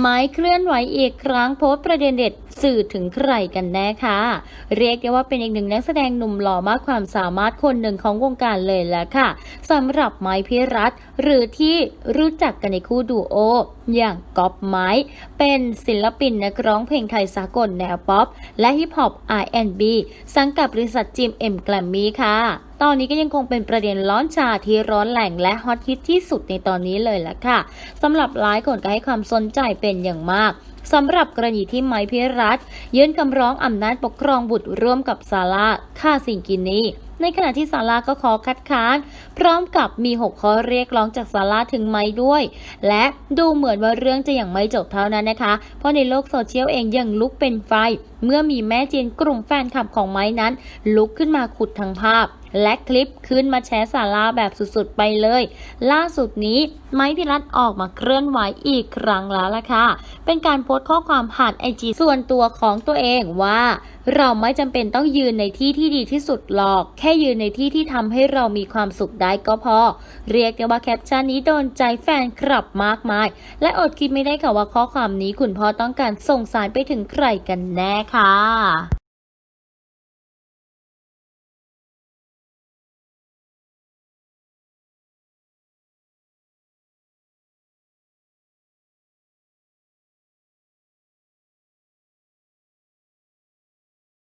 ไม้เคลื่อนไหวอีกครั้งโพสประเด็นเด็ดสื่อถึงใครกันแน่คะเรียกได้ว่าเป็นอีกหนึ่งนักแสดงหนุ่มหล่อมากความสามารถคนหนึ่งของวงการเลยแหละค่ะสำหรับไม้พิรัตหรือที่รู้จักกันในคู่ดูโออย่างก๊อปไม้ เป็นศิลปินนักร้องเพลงไทยสากลแนวป๊อป และฮิปฮอป R&B สังกับบริษัทจิมเอ็มแกลมมี่ค่ะ ตอนนี้ก็ยังคงเป็นประเด็นร้อนชาที่ร้อนแหล่งและฮอตฮิตที่สุดในตอนนี้เลยล่ะค่ะสำหรับหลายคนก็ให้ความสนใจเป็นอย่างมาก สำหรับกรณีที่ไมพิรัตยื่นคำร้องอำนาจปกครองบุตรร่วมกับซาร่าค่าสิงกินีในขณะที่ซาร่าก็ขอคัดค้าน พร้อมกับมี 6 ข้อเรียกร้องจากซาร่าถึงไม้ด้วย และดูเหมือนว่าเรื่องจะยังไม่จบเท่านั้นนะคะ เพราะในโลกโซเชียลเองยังลุกเป็นไฟ เมื่อมีแม่จีนกลุ่มแฟนคลับของไม้นั้น ลุกขึ้นมาขุดทั้งภาพ และคลิปขึ้นมาแชร์ซาราแบบสุดๆไปเลย ล่าสุดนี้ไม้พิรัตออกมาเคลื่อนไหวอีกครั้งแล้วล่ะค่ะ เป็นการโพสต์ข้อความผ่านไอจีส่วนตัวของตัวเองว่า เราไม่จำเป็นต้องยืนในที่ที่ดีที่สุดหรอก แค่ยืนในที่ที่ทำให้เรามีความสุขได้ก็พอ เรียกได้ว่าแคปชั่นนี้โดนใจแฟนคลับมากมาย และอดคิดไม่ได้ค่ะว่าข้อความนี้คุณพ่อต้องการส่งสารไปถึงใครกันแน่ค่ะ